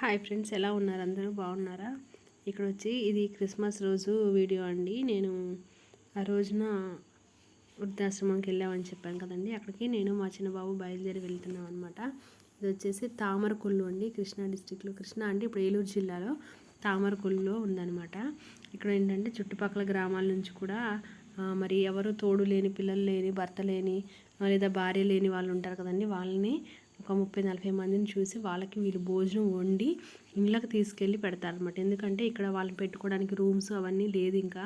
Hi friends ఎలా ఉన్నారు? అందరూ బాగున్నారా? ఇక్కడ వచ్చి ఇది క్రిస్మస్ రోజు వీడియో అండి. నేను ఆ రోజున వృద్ధాశ్రమంకి వెళ్ళామని చెప్పాను కదండి. అక్కడికి నేను మా చిన్న బాబు బయలుదేరి వెళ్తున్నాం అనమాట ఇది వచ్చేసి తామరకొల్లు అండి. కృష్ణా డిస్టిక్లో కృష్ణా అంటే ఇప్పుడు ఏలూరు జిల్లాలో తామరకొల్లులో ఉందనమాట ఇక్కడ ఏంటంటే చుట్టుపక్కల గ్రామాల నుంచి కూడా మరి ఎవరు తోడు లేని పిల్లలు లేని భర్త లేని లేదా భార్య లేని వాళ్ళు ఉంటారు కదండి. వాళ్ళని ఒక ముప్పై నలభై మందిని చూసి వాళ్ళకి వీళ్ళు భోజనం వండి ఇండ్లకు తీసుకెళ్ళి పెడతారనమాట ఎందుకంటే ఇక్కడ వాళ్ళని పెట్టుకోవడానికి రూమ్స్ అవన్నీ లేదు ఇంకా.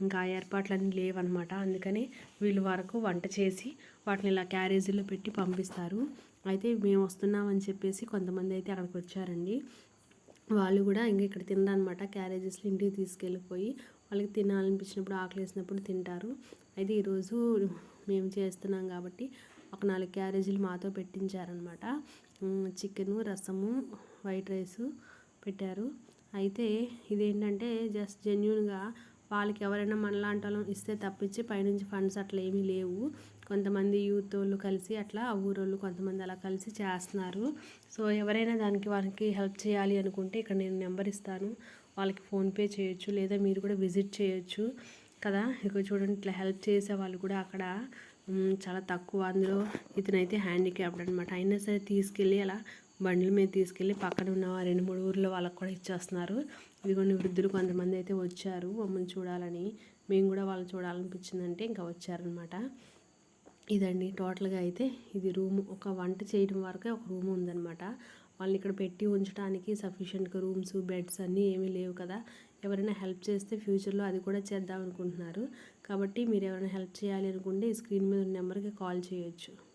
ఇంకా ఆ ఏర్పాట్లన్నీ లేవన్నమాట. అందుకని వీళ్ళు వరకు వంట చేసి వాటిని ఇలా క్యారేజీలో పెట్టి పంపిస్తారు. అయితే మేము వస్తున్నామని చెప్పేసి కొంతమంది అయితే అక్కడికి వచ్చారండి. వాళ్ళు కూడా ఇంక ఇక్కడ తినరనమాట క్యారేజెస్లో ఇంటికి తీసుకెళ్ళిపోయి వాళ్ళకి తినాలనిపించినప్పుడు ఆకలి వేసినప్పుడు తింటారు. అయితే ఈరోజు మేము చేస్తున్నాం కాబట్టి ఒక నాలుగు క్యారేజీలు మాతో పెట్టించారనమాట చికెను రసము వైట్ రైసు పెట్టారు. అయితే ఇదేంటంటే జస్ట్ జెన్యున్గా వాళ్ళకి ఎవరైనా మనలాంటి వాళ్ళం ఇస్తే తప్పించి పైనుంచి ఫండ్స్ అట్లా ఏమీ లేవు. కొంతమంది యూత్ వాళ్ళు కలిసి అట్లా ఊరోళ్ళు కొంతమంది అలా కలిసి చేస్తున్నారు. సో ఎవరైనా దానికి వాళ్ళకి హెల్ప్ చేయాలి అనుకుంటే ఇక్కడ నేను నెంబర్ ఇస్తాను. వాళ్ళకి ఫోన్పే చేయొచ్చు లేదా మీరు కూడా విజిట్ చేయొచ్చు. కదా? ఇక్కడ చూడండి ఇట్లా హెల్ప్ చేసే వాళ్ళు కూడా అక్కడ చాలా తక్కువ. అందులో ఇతనైతే హ్యాండిక్యాప్డ్ అనమాట అయినా సరే తీసుకెళ్ళి అలా బండ్ల మీద తీసుకెళ్ళి పక్కన ఉన్న రెండు మూడు ఊర్లో వాళ్ళకి కూడా ఇచ్చేస్తున్నారు. ఇదిగోండి వృద్ధులు కొంతమంది అయితే వచ్చారు. మమ్మల్ని చూడాలని మేము కూడా వాళ్ళు చూడాలనిపించిందంటే ఇంకా వచ్చారనమాట ఇదండి టోటల్గా అయితే ఇది రూమ్. ఒక వంట చేయడం వరకే ఒక రూమ్ ఉందనమాట వాళ్ళని ఇక్కడ పెట్టి ఉంచడానికి సఫిషియెంట్గా రూమ్స్ బెడ్స్ అన్నీ ఏమీ లేవు కదా. ఎవరైనా హెల్ప్ చేస్తే ఫ్యూచర్లో అది కూడా చేద్దాం అనుకుంటున్నారు. కాబట్టి మీరు ఎవరైనా హెల్ప్ చేయాలి అనుకుంటే ఈ స్క్రీన్ మీద ఉన్న నెంబర్కి కాల్ చేయొచ్చు.